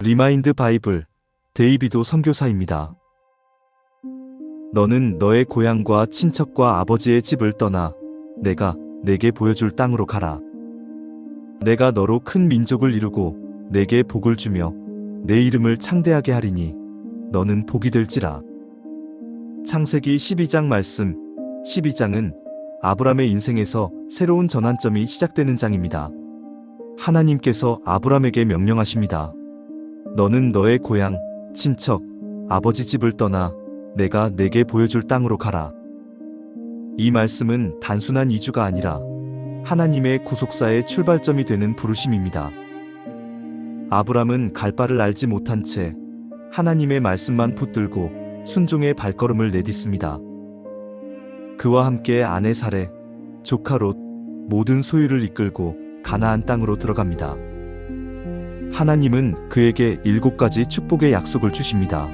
리마인드 바이블 데이비도 선교사입니다. 너는 너의 고향과 친척과 아버지의 집을 떠나 내가 내게 보여줄 땅으로 가라. 내가 너로 큰 민족을 이루고 내게 복을 주며 내 이름을 창대하게 하리니 너는 복이 될지라. 창세기 12장 말씀 12장은 아브람의 인생에서 새로운 전환점이 시작되는 장입니다. 하나님께서 아브람에게 명령하십니다. 너는 너의 고향, 친척, 아버지 집을 떠나 내가 내게 보여줄 땅으로 가라. 이 말씀은 단순한 이주가 아니라 하나님의 구속사의 출발점이 되는 부르심입니다. 아브람은 갈 바를 알지 못한 채 하나님의 말씀만 붙들고 순종의 발걸음을 내딛습니다. 그와 함께 아내 사레, 조카 롯, 모든 소유를 이끌고 가나안 땅으로 들어갑니다. 하나님은 그에게 일곱 가지 축복의 약속을 주십니다.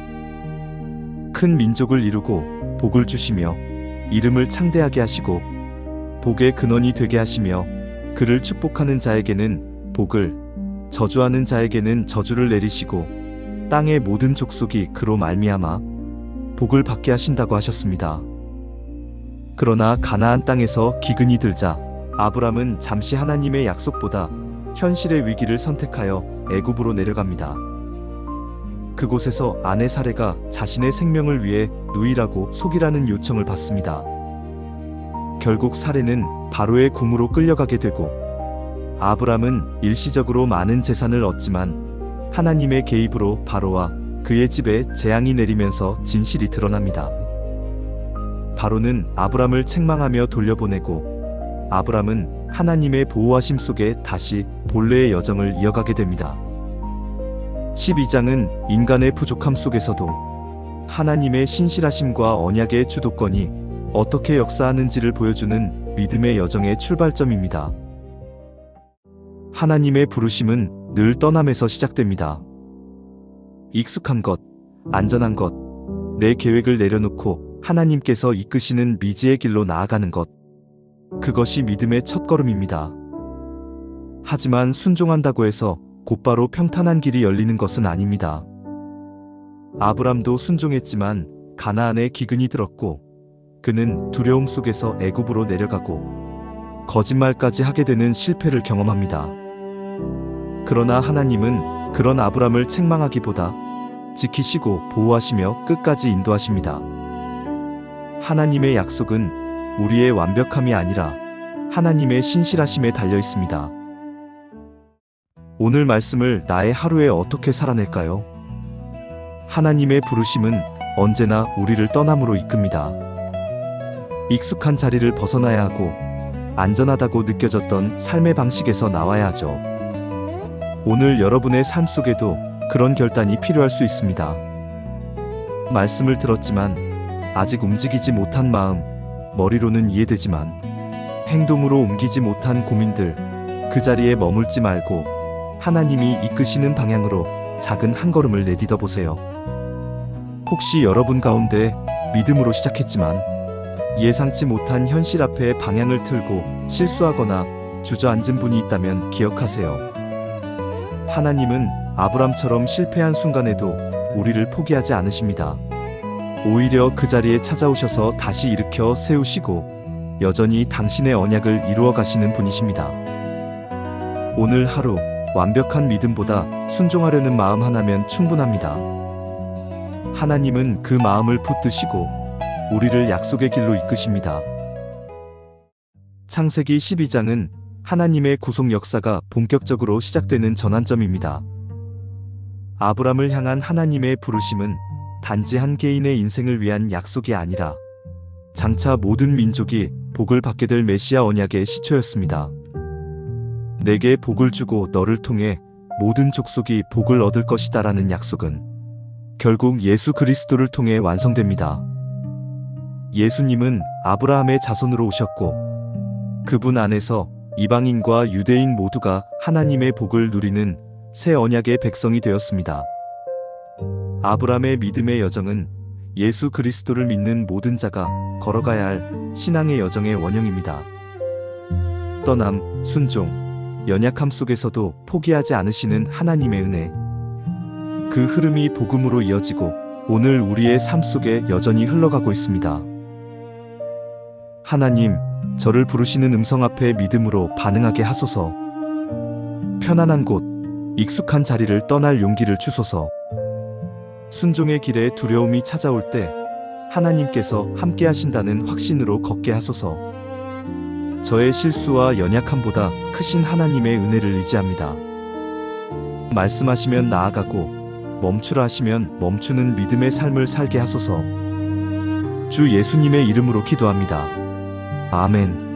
큰 민족을 이루고 복을 주시며 이름을 창대하게 하시고 복의 근원이 되게 하시며 그를 축복하는 자에게는 복을 저주하는 자에게는 저주를 내리시고 땅의 모든 족속이 그로 말미암아 복을 받게 하신다고 하셨습니다. 그러나 가나안 땅에서 기근이 들자 아브람은 잠시 하나님의 약속보다 현실의 위기를 선택하여 애굽으로 내려갑니다. 그곳에서 아내 사례가 자신의 생명을 위해 누이라고 속이라는 요청을 받습니다. 결국 사례는 바로의 궁으로 끌려가게 되고 아브람은 일시적으로 많은 재산을 얻지만 하나님의 개입으로 바로와 그의 집에 재앙이 내리면서 진실이 드러납니다. 바로는 아브람을 책망하며 돌려보내고 아브람은 하나님의 보호하심 속에 다시 본래의 여정을 이어가게 됩니다. 12장은 인간의 부족함 속에서도 하나님의 신실하심과 언약의 주도권이 어떻게 역사하는지를 보여주는 믿음의 여정의 출발점입니다. 하나님의 부르심은 늘 떠남에서 시작됩니다. 익숙한 것, 안전한 것, 내 계획을 내려놓고 하나님께서 이끄시는 미지의 길로 나아가는 것. 그것이 믿음의 첫걸음입니다. 하지만 순종한다고 해서 곧바로 평탄한 길이 열리는 것은 아닙니다. 아브람도 순종했지만 가나안에 기근이 들었고 그는 두려움 속에서 애굽으로 내려가고 거짓말까지 하게 되는 실패를 경험합니다. 그러나 하나님은 그런 아브람을 책망하기보다 지키시고 보호하시며 끝까지 인도하십니다. 하나님의 약속은 우리의 완벽함이 아니라 하나님의 신실하심에 달려 있습니다. 오늘 말씀을 나의 하루에 어떻게 살아낼까요? 하나님의 부르심은 언제나 우리를 떠남으로 이끕니다. 익숙한 자리를 벗어나야 하고 안전하다고 느껴졌던 삶의 방식에서 나와야 하죠. 오늘 여러분의 삶 속에도 그런 결단이 필요할 수 있습니다. 말씀을 들었지만 아직 움직이지 못한 마음, 머리로는 이해되지만 행동으로 옮기지 못한 고민들, 그 자리에 머물지 말고 하나님이 이끄시는 방향으로 작은 한 걸음을 내딛어 보세요. 혹시 여러분 가운데 믿음으로 시작했지만 예상치 못한 현실 앞에 방향을 틀고 실수하거나 주저앉은 분이 있다면 기억하세요. 하나님은 아브람처럼 실패한 순간에도 우리를 포기하지 않으십니다. 오히려 그 자리에 찾아오셔서 다시 일으켜 세우시고 여전히 당신의 언약을 이루어 가시는 분이십니다. 오늘 하루 완벽한 믿음보다 순종하려는 마음 하나면 충분합니다. 하나님은 그 마음을 붙드시고 우리를 약속의 길로 이끄십니다. 창세기 12장은 하나님의 구속 역사가 본격적으로 시작되는 전환점입니다. 아브람을 향한 하나님의 부르심은 단지 한 개인의 인생을 위한 약속이 아니라 장차 모든 민족이 복을 받게 될 메시아 언약의 시초였습니다. 내게 복을 주고 너를 통해 모든 족속이 복을 얻을 것이다라는 약속은 결국 예수 그리스도를 통해 완성됩니다. 예수님은 아브라함의 자손으로 오셨고 그분 안에서 이방인과 유대인 모두가 하나님의 복을 누리는 새 언약의 백성이 되었습니다. 아브라함의 믿음의 여정은 예수 그리스도를 믿는 모든 자가 걸어가야 할 신앙의 여정의 원형입니다. 떠남, 순종, 연약함 속에서도 포기하지 않으시는 하나님의 은혜. 그 흐름이 복음으로 이어지고 오늘 우리의 삶 속에 여전히 흘러가고 있습니다. 하나님, 저를 부르시는 음성 앞에 믿음으로 반응하게 하소서. 편안한 곳, 익숙한 자리를 떠날 용기를 주소서. 순종의 길에 두려움이 찾아올 때 하나님께서 함께 하신다는 확신으로 걷게 하소서. 저의 실수와 연약함보다 크신 하나님의 은혜를 의지합니다. 말씀하시면 나아가고 멈추라 하시면 멈추는 믿음의 삶을 살게 하소서. 주 예수님의 이름으로 기도합니다. 아멘.